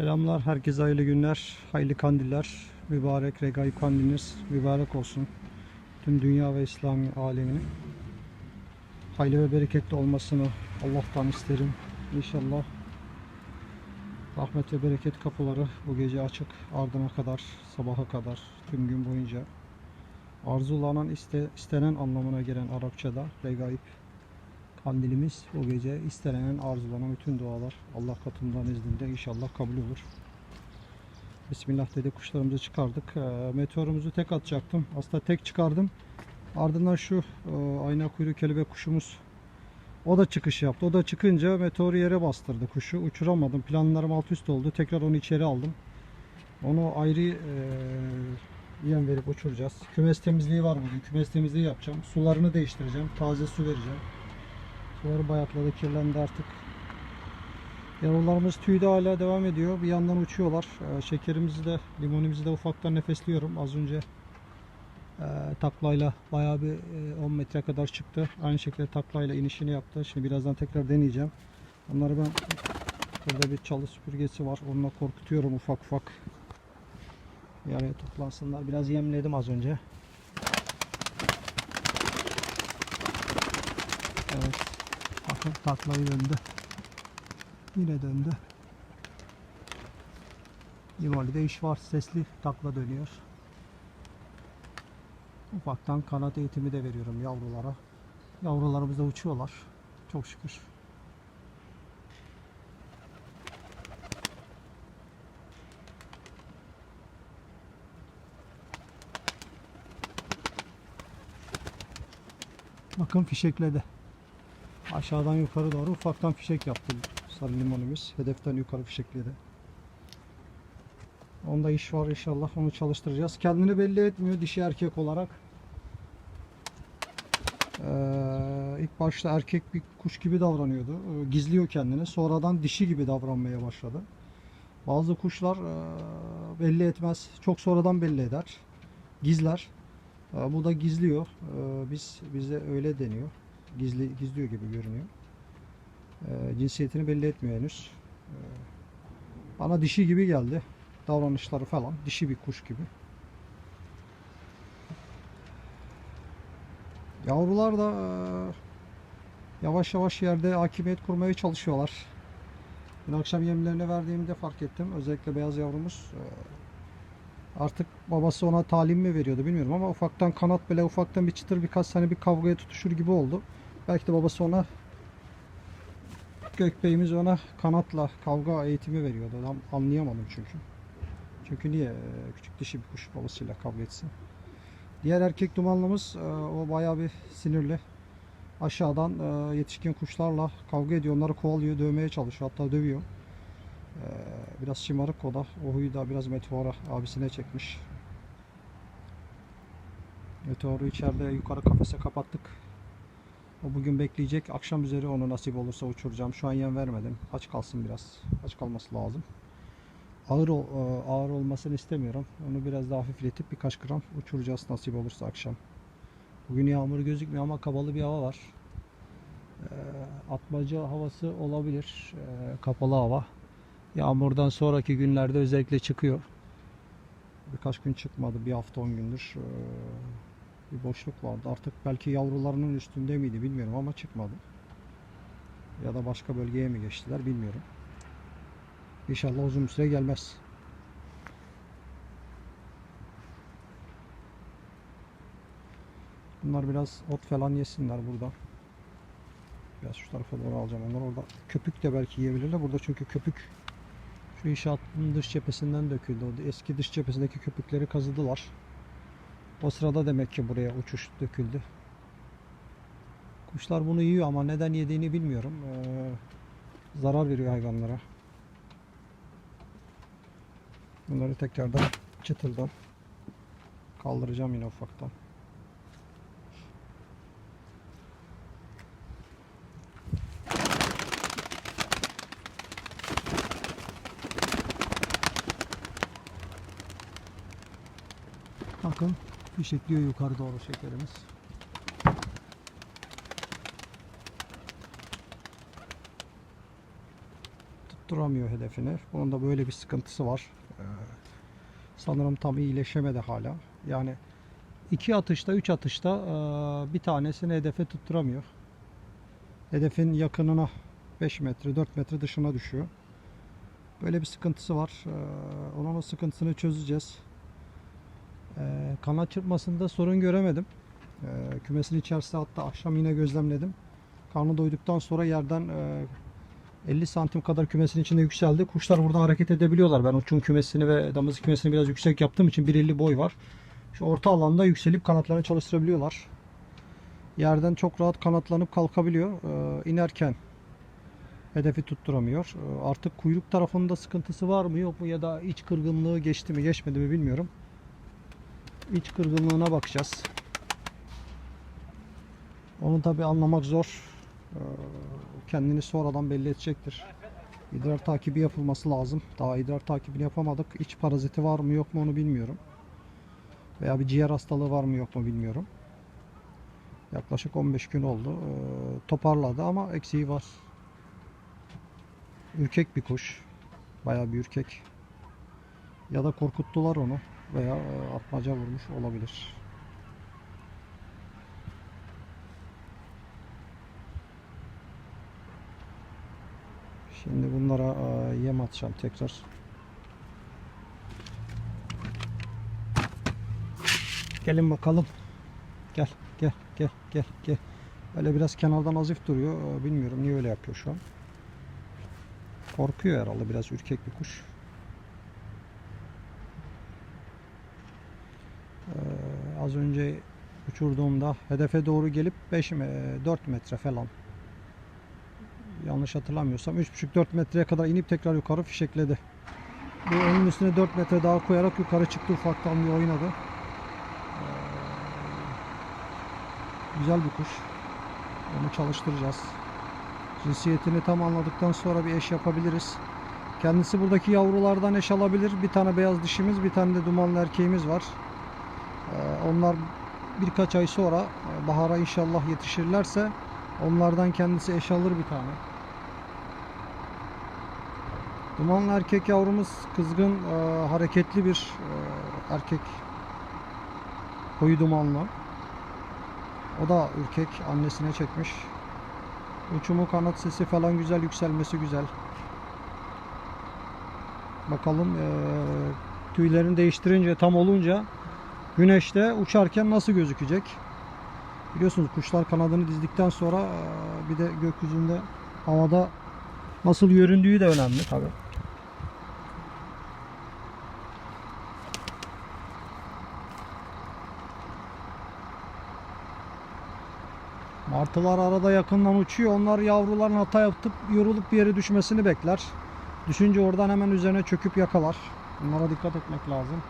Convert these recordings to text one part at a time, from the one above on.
Selamlar, herkese hayırlı günler, hayırlı kandiller, mübarek regaib kandiliniz mübarek olsun. Tüm dünya ve İslami aleminin hayırlı ve bereketli olmasını Allah'tan isterim. İnşallah rahmet ve bereket kapıları bu gece açık ardına kadar, sabaha kadar, tüm gün boyunca arzulanan, iste, istenen anlamına gelen Arapçada regaib kandilimiz bu gece istenen, arzulanan bütün dualar Allah katından izninde inşallah kabul olur. Bismillah dedi kuşlarımızı çıkardık. Ee, meteorumuzu tek atacaktım. Aslında tek çıkardım. Ardından şu e, ayna kuyruk kelebek kuşumuz o da çıkış yaptı. O da çıkınca meteoru yere bastırdı kuşu. Uçuramadım. Planlarım alt üst oldu. Tekrar onu içeri aldım. Onu ayrı e, yem verip uçuracağız. Kümes temizliği var bugün. Kümes temizliği yapacağım. Sularını değiştireceğim. Taze su vereceğim. Suları bayatladı, kirlendi artık. Yavrularımız tüyde hala devam ediyor. Bir yandan uçuyorlar. Ee, Şekerimizi de, limonumuzu da ufaktan nefesliyorum. Az önce e, taklayla bayağı bir e, 10 metre kadar çıktı. Aynı şekilde taklayla inişini yaptı. Şimdi birazdan tekrar deneyeceğim. Onları ben burada bir çalı süpürgesi var. Onunla korkutuyorum ufak ufak. Bir araya toplansınlar. Biraz yemledim az önce. Evet. Taklayı döndü. Yine döndü. Livali'de iş var. Sesli takla dönüyor. Ufaktan kanat eğitimi de veriyorum yavrulara. Yavrularımız da uçuyorlar. Çok şükür. Bakın fişekledi. Aşağıdan yukarı doğru ufaktan fişek yaptı sarı limonumuz. Hedeften yukarı fişekledi. Onda iş var inşallah onu çalıştıracağız. Kendini belli etmiyor dişi erkek olarak. Ee, ilk başta erkek bir kuş gibi davranıyordu. Ee, Gizliyor kendini. Sonradan dişi gibi davranmaya başladı. Bazı kuşlar e, belli etmez. Çok sonradan belli eder. Gizler. Ee, bu da gizliyor. Ee, biz bize öyle deniyor. Gizli gizliyor gibi görünüyor. Ee, cinsiyetini belli etmiyor henüz. Ee, bana dişi gibi geldi. Davranışları falan dişi bir kuş gibi. Yavrular da e, yavaş yavaş yerde hakimiyet kurmaya çalışıyorlar. Dün akşam yemlerini verdiğimde fark ettim. Özellikle beyaz yavrumuz e, artık babası ona talim mi veriyordu bilmiyorum ama ufaktan kanat bile ufaktan bir çıtır birkaç sene bir kavgaya tutuşur gibi oldu. Belki de babası ona gökbeyimiz ona kanatla kavga eğitimi veriyordu. Tam anlayamadım çünkü. Çünkü niye e, küçük dişi bir kuş babasıyla kavga etsin? Diğer erkek dumanlımız e, o bayağı bir sinirli. Aşağıdan e, yetişkin kuşlarla kavga ediyor. Onları kovalıyor, dövmeye çalışıyor. Hatta dövüyor. E, Biraz şımarık o da. O huyu da biraz Meteor'a abisine çekmiş. Meteor'u içeride yukarı kafese kapattık. O bugün bekleyecek. Akşam üzeri onu nasip olursa uçuracağım. Şu an yem vermedim. Aç kalsın biraz. Aç kalması lazım. Ağır e, ağır olmasını istemiyorum. Onu biraz daha hafifletip birkaç gram uçuracağız nasip olursa akşam. Bugün yağmur gözükmüyor ama kapalı bir hava var. E, Atmaca havası olabilir. E, Kapalı hava. Yağmurdan sonraki günlerde özellikle çıkıyor. Birkaç gün çıkmadı. Bir hafta on gündür. Bir boşluk vardı. Artık belki yavrularının üstünde miydi bilmiyorum ama çıkmadı. Ya da başka bölgeye mi geçtiler bilmiyorum. İnşallah uzun süre gelmez. Bunlar biraz ot falan yesinler burada. Biraz şu tarafa doğru alacağım. Onlar orada köpük de belki yiyebilirler. Burada çünkü köpük şu inşaatın dış cephesinden döküldü. O eski dış cephesindeki köpükleri kazıdılar. O sırada demek ki buraya uçuş döküldü. Kuşlar bunu yiyor ama neden yediğini bilmiyorum. Ee, zarar veriyor hayvanlara. Bunları tekrardan çıtırdan kaldıracağım yine ufaktan. Bakın fişekliyor yukarı doğru şekerimiz. tutturamıyor hedefini. Bunun da böyle bir sıkıntısı var. Ee, sanırım tam iyileşemedi hala. Yani iki atışta, üç atışta ee, bir tanesini hedefe tutturamıyor. Hedefin yakınına 5 metre, 4 metre dışına düşüyor. Böyle bir sıkıntısı var. Ee, onun o sıkıntısını çözeceğiz. Ee, kanat çırpmasında sorun göremedim. Ee, kümesin içerisinde hatta akşam yine gözlemledim. Karnı doyduktan sonra yerden e, 50 santim kadar kümesin içinde yükseldi. Kuşlar burada hareket edebiliyorlar. Ben uçun kümesini ve damızlık kümesini biraz yüksek yaptığım için 1.50 boy var. Şu orta alanda yükselip kanatlarını çalıştırabiliyorlar. Yerden çok rahat kanatlanıp kalkabiliyor. Ee, inerken hedefi tutturamıyor. Ee, artık kuyruk tarafında sıkıntısı var mı yok mu ya da iç kırgınlığı geçti mi geçmedi mi bilmiyorum. İç kırgınlığına bakacağız. Onu tabi anlamak zor. Ee, kendini sonradan belli edecektir. İdrar takibi yapılması lazım. Daha idrar takibini yapamadık. İç paraziti var mı yok mu onu bilmiyorum. Veya bir ciğer hastalığı var mı yok mu bilmiyorum. Yaklaşık 15 gün oldu. Ee, toparladı ama eksiği var. Ürkek bir kuş. Bayağı bir ürkek. Ya da korkuttular onu veya e, atmaca vurmuş olabilir. Şimdi bunlara e, yem atacağım tekrar. Gelin bakalım. Gel, gel, gel, gel, gel. Öyle biraz kenardan azif duruyor. E, Bilmiyorum niye öyle yapıyor şu an. Korkuyor herhalde biraz ürkek bir kuş. Az önce uçurduğumda hedefe doğru gelip 5 4 metre falan yanlış hatırlamıyorsam 3,5-4 metreye kadar inip tekrar yukarı fişekledi. Bu onun üstüne 4 metre daha koyarak yukarı çıktı ufaktan bir oynadı. Ee, güzel bir kuş. Onu çalıştıracağız. Cinsiyetini tam anladıktan sonra bir eş yapabiliriz. Kendisi buradaki yavrulardan eş alabilir. Bir tane beyaz dişimiz, bir tane de dumanlı erkeğimiz var. Onlar birkaç ay sonra e, bahara inşallah yetişirlerse onlardan kendisi eş alır bir tane. Dumanlı erkek yavrumuz kızgın, e, hareketli bir e, erkek. Koyu dumanlı. O da ürkek, annesine çekmiş. Uçumu kanat sesi falan güzel, yükselmesi güzel. Bakalım e, tüylerini değiştirince tam olunca güneşte uçarken nasıl gözükecek? Biliyorsunuz kuşlar kanadını dizdikten sonra e, bir de gökyüzünde havada nasıl göründüğü de önemli tabi. Martılar arada yakından uçuyor. Onlar yavruların hata yapıp yorulup bir yere düşmesini bekler. Düşünce oradan hemen üzerine çöküp yakalar. Bunlara dikkat etmek lazım.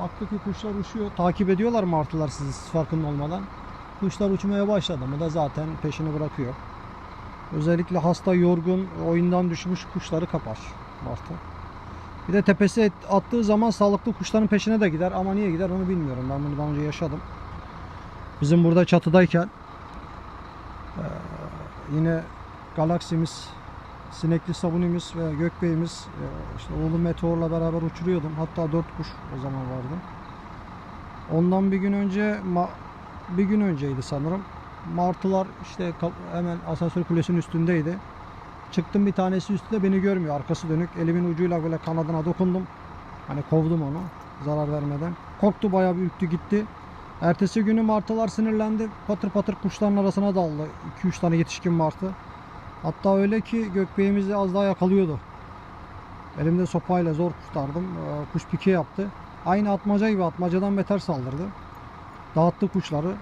Baktık ki kuşlar uçuyor. Takip ediyorlar martılar sizi siz farkında olmadan. Kuşlar uçmaya başladı mı da zaten peşini bırakıyor. Özellikle hasta, yorgun, oyundan düşmüş kuşları kapar martı. Bir de tepesi attığı zaman sağlıklı kuşların peşine de gider ama niye gider onu bilmiyorum. Ben bunu daha önce yaşadım. Bizim burada çatıdayken yine galaksimiz, sinekli sabunimiz ve gökbeyimiz eee, işte oğlu meteorla beraber uçuruyordum. Hatta dört kuş o zaman vardı. Ondan bir gün önce bir gün önceydi sanırım. Martılar işte hemen asansör kulesinin üstündeydi. Çıktım bir tanesi üstünde beni görmüyor. Arkası dönük. Elimin ucuyla böyle kanadına dokundum. Hani kovdum onu zarar vermeden. Korktu bayağı bir ürktü gitti. Ertesi günü martılar sinirlendi. Patır patır kuşların arasına daldı. 2-3 tane yetişkin martı. Hatta öyle ki gökbeğimizi az daha yakalıyordu. Elimde sopayla zor kurtardım. Ee, Kuş pike yaptı. Aynı atmaca gibi atmacadan beter saldırdı. Dağıttı kuşları.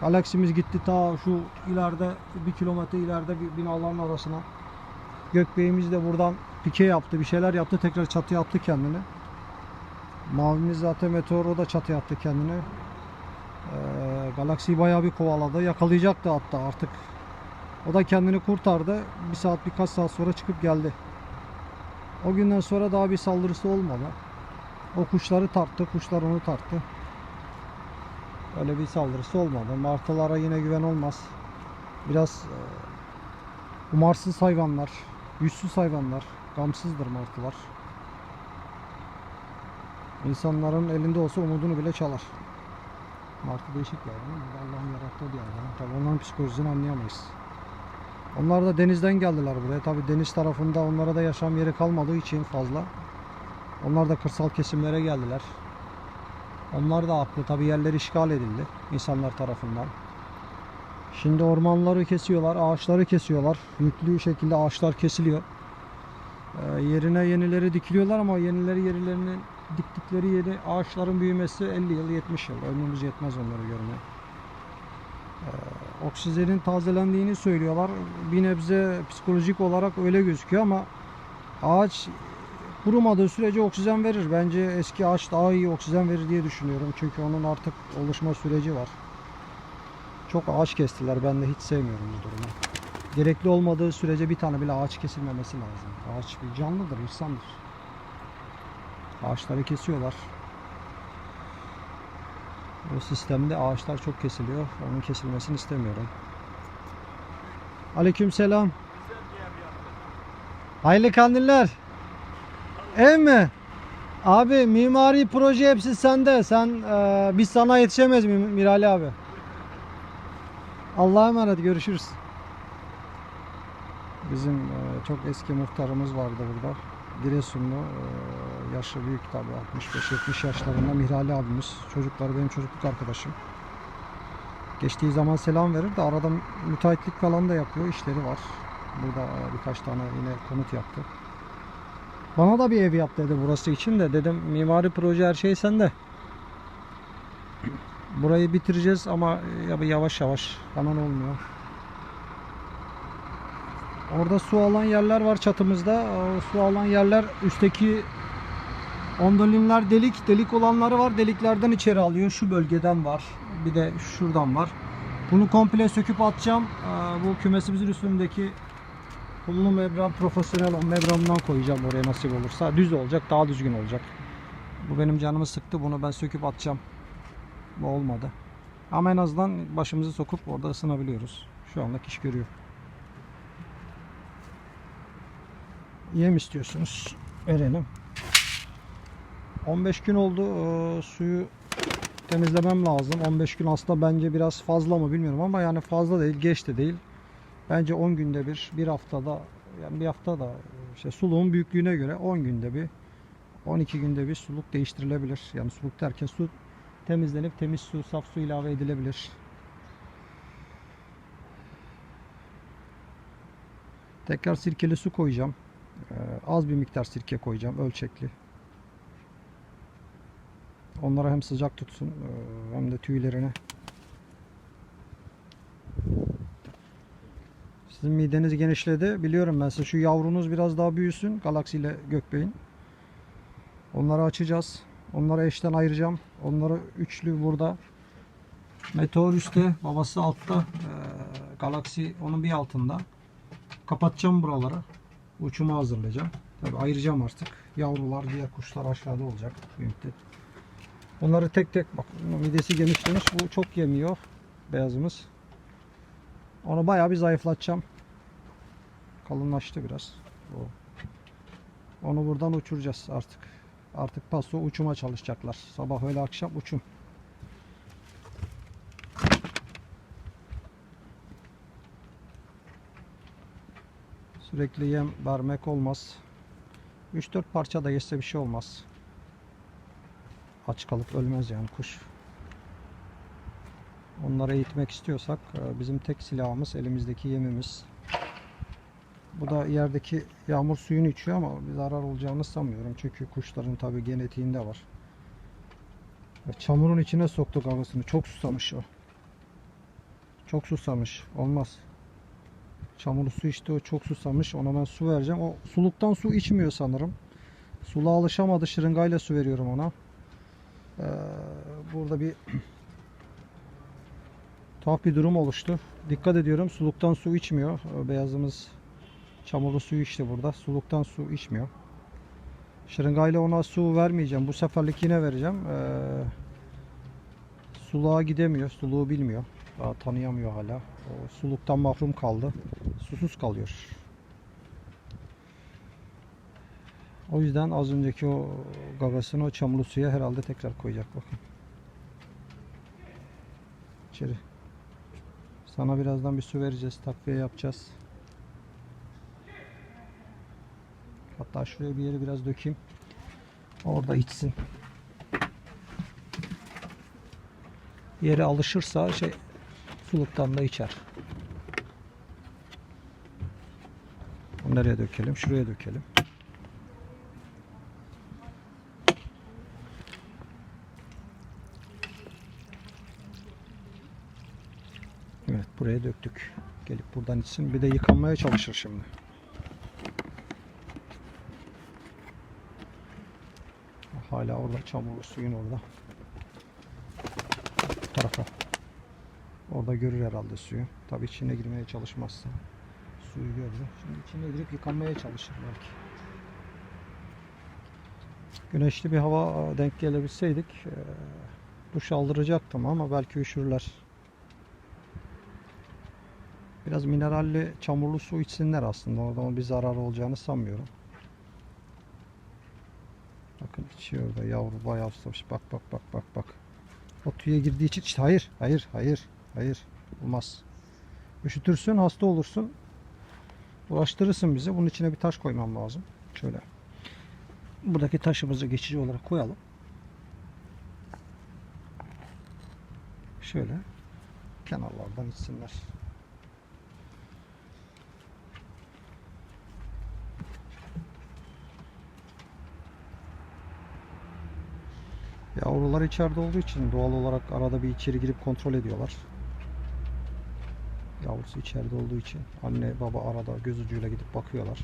Galaksimiz gitti ta şu ileride bir kilometre ileride bir binaların arasına. Gökbeğimiz de buradan pike yaptı. Bir şeyler yaptı. Tekrar çatıya attı kendini. Mavimiz zaten meteor o da çatıya attı kendini. Ee, Galaksiyi bayağı bir kovaladı. Yakalayacaktı hatta artık. O da kendini kurtardı. Bir saat birkaç saat sonra çıkıp geldi. O günden sonra daha bir saldırısı olmadı. O kuşları tarttı. Kuşlar onu tarttı. Öyle bir saldırısı olmadı. Martılara yine güven olmaz. Biraz e, umarsız hayvanlar. Yüzsüz hayvanlar, gamsızdır martılar. İnsanların elinde olsa umudunu bile çalar. Martı değişik ama Allah'ın yarattığı bir hayvan. Tabii onların psikolojisini anlayamayız. Onlar da denizden geldiler buraya. Tabii deniz tarafında onlara da yaşam yeri kalmadığı için fazla. Onlar da kırsal kesimlere geldiler. Onlar da haklı. Tabii yerler işgal edildi insanlar tarafından. Şimdi ormanları kesiyorlar, ağaçları kesiyorlar. Yüklü şekilde ağaçlar kesiliyor. Ee, yerine yenileri dikiliyorlar ama yenileri yerlerini diktikleri yeri ağaçların büyümesi 50 yıl 70 yıl. Ömrümüz yetmez onları görmeye. Ee, oksijenin tazelendiğini söylüyorlar. Bir nebze psikolojik olarak öyle gözüküyor ama ağaç kurumadığı sürece oksijen verir. Bence eski ağaç daha iyi oksijen verir diye düşünüyorum. Çünkü onun artık oluşma süreci var. Çok ağaç kestiler. Ben de hiç sevmiyorum bu durumu. Gerekli olmadığı sürece bir tane bile ağaç kesilmemesi lazım. Ağaç bir canlıdır, insandır. Ağaçları kesiyorlar. O sistemde ağaçlar çok kesiliyor. Onun kesilmesini istemiyorum. Aleykümselam. Hayırlı kandiller. Ev mi? Abi mimari proje hepsi sende. Sen e, biz sana yetişemez mi Mirali abi? Allah'a emanet görüşürüz. Bizim e, çok eski muhtarımız vardı burada. Giresunlu. e, yaşı büyük tabii 65-70 yaşlarında Mihrali abimiz. Çocukları benim çocukluk arkadaşım. Geçtiği zaman selam verir de arada müteahhitlik falan da yapıyor. işleri var. Burada e, birkaç tane yine konut yaptı. Bana da bir ev yap dedi burası için de. Dedim mimari proje her şey sende. Burayı bitireceğiz ama ya- yavaş yavaş hemen olmuyor. Orada su alan yerler var çatımızda. O su alan yerler üstteki ondolinler delik. Delik olanları var. Deliklerden içeri alıyor. Şu bölgeden var. Bir de şuradan var. Bunu komple söküp atacağım. Ee, Bu kümesimizin üstündeki Pullu membran profesyonel o membrandan koyacağım oraya nasip olursa. Düz olacak, daha düzgün olacak. Bu benim canımı sıktı. Bunu ben söküp atacağım. Bu olmadı. Ama en azından başımızı sokup orada ısınabiliyoruz. Şu anlık iş görüyor. Yem istiyorsunuz. Verelim. 15 gün oldu. Ee, suyu temizlemem lazım. 15 gün aslında bence biraz fazla mı bilmiyorum ama yani fazla değil, geç de değil. Bence 10 günde bir, bir haftada yani bir hafta da işte suluğun büyüklüğüne göre 10 günde bir 12 günde bir suluk değiştirilebilir. Yani suluk derken su temizlenip temiz su, saf su ilave edilebilir. Tekrar sirkeli su koyacağım. Ee, az bir miktar sirke koyacağım ölçekli. Onlara hem sıcak tutsun e, hem de tüylerine. Sizin mideniz genişledi. Biliyorum ben size şu yavrunuz biraz daha büyüsün. Galaxy ile Gökbey'in. Onları açacağız. Onları eşten ayıracağım. Onları üçlü burada. Meteor üstte, babası altta. Ee, Galaxy onun bir altında. Kapatacağım buraları. Uçumu hazırlayacağım. Tabii ayıracağım artık. Yavrular, diğer kuşlar aşağıda olacak. Büyükte. Onları tek tek bak midesi genişlemiş. Bu çok yemiyor. Beyazımız. Onu bayağı bir zayıflatacağım. Kalınlaştı biraz. Onu buradan uçuracağız artık. Artık paso uçuma çalışacaklar. Sabah öyle akşam uçum. Sürekli yem vermek olmaz. 3-4 parça da yese bir şey olmaz. Aç kalıp ölmez yani kuş. Onları eğitmek istiyorsak e, bizim tek silahımız elimizdeki yemimiz. Bu da yerdeki yağmur suyunu içiyor ama bir zarar olacağını sanmıyorum. Çünkü kuşların tabi genetiğinde var. E, Çamurun içine soktuk havasını. Çok susamış o. Çok susamış. Olmaz. Çamurlu su içti o çok susamış. Ona ben su vereceğim. O suluktan su içmiyor sanırım. Suluğa alışamadı. Şırıngayla su veriyorum ona. Ee, burada bir tuhaf bir durum oluştu. Dikkat ediyorum suluktan su içmiyor. Ee, Beyazımız çamurlu suyu içti burada. Suluktan su içmiyor. Şırıngayla ona su vermeyeceğim. Bu seferlik yine vereceğim. Ee, suluğa gidemiyor. Suluğu bilmiyor. Daha tanıyamıyor hala. O suluktan mahrum kaldı. Susuz kalıyor. O yüzden az önceki o gagasını o çamurlu suya herhalde tekrar koyacak bakın. İçeri. Sana birazdan bir su vereceğiz. Takviye yapacağız. Hatta şuraya bir yere biraz dökeyim. Orada içsin. Yere alışırsa şey suluktan da içer. Nereye dökelim? Şuraya dökelim. Evet buraya döktük. Gelip buradan içsin. Bir de yıkanmaya çalışır şimdi. Hala orada çamurlu suyun orada. Bu tarafa. Orada görür herhalde suyu. Tabii içine girmeye çalışmazsa. Suyu gördü. Şimdi içine girip yıkanmaya çalışır belki. Güneşli bir hava denk gelebilseydik duş aldıracaktım ama belki üşürler. Biraz mineralli çamurlu su içsinler aslında. Oradan bir zarar olacağını sanmıyorum. Bakın içiyor da yavru bayağı susamış. Bak bak bak bak bak. O tüye girdiği için işte hayır hayır hayır hayır olmaz. Üşütürsün hasta olursun. Uğraştırırsın bizi. Bunun içine bir taş koymam lazım. Şöyle. Buradaki taşımızı geçici olarak koyalım. Şöyle. Kenarlardan içsinler. Yavrular içeride olduğu için doğal olarak arada bir içeri girip kontrol ediyorlar. Yavrusu içeride olduğu için anne baba arada göz ucuyla gidip bakıyorlar.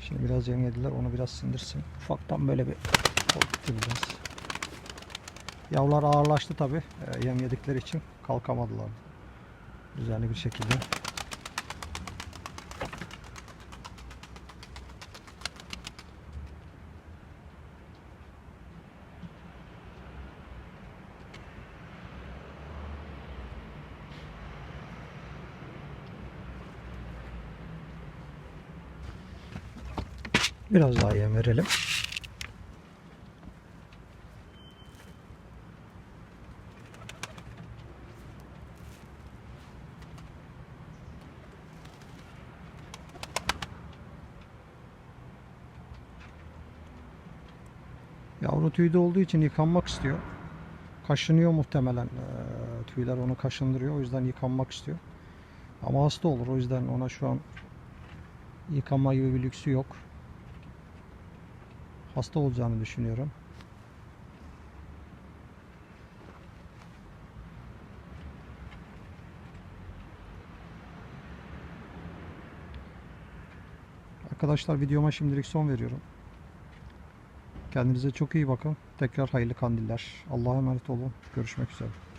Şimdi biraz yem yediler onu biraz sindirsin. Ufaktan böyle bir korkutacağız. Yavrular ağırlaştı tabi yem yedikleri için kalkamadılar. Düzenli bir şekilde. Biraz daha yem verelim. Yavru tüyde olduğu için yıkanmak istiyor. Kaşınıyor muhtemelen. Ee, tüyler onu kaşındırıyor. O yüzden yıkanmak istiyor. Ama hasta olur. O yüzden ona şu an yıkanma gibi bir lüksü yok. Hasta olacağını düşünüyorum. Arkadaşlar videoma şimdilik son veriyorum. Kendinize çok iyi bakın. Tekrar hayırlı kandiller. Allah'a emanet olun. Görüşmek üzere.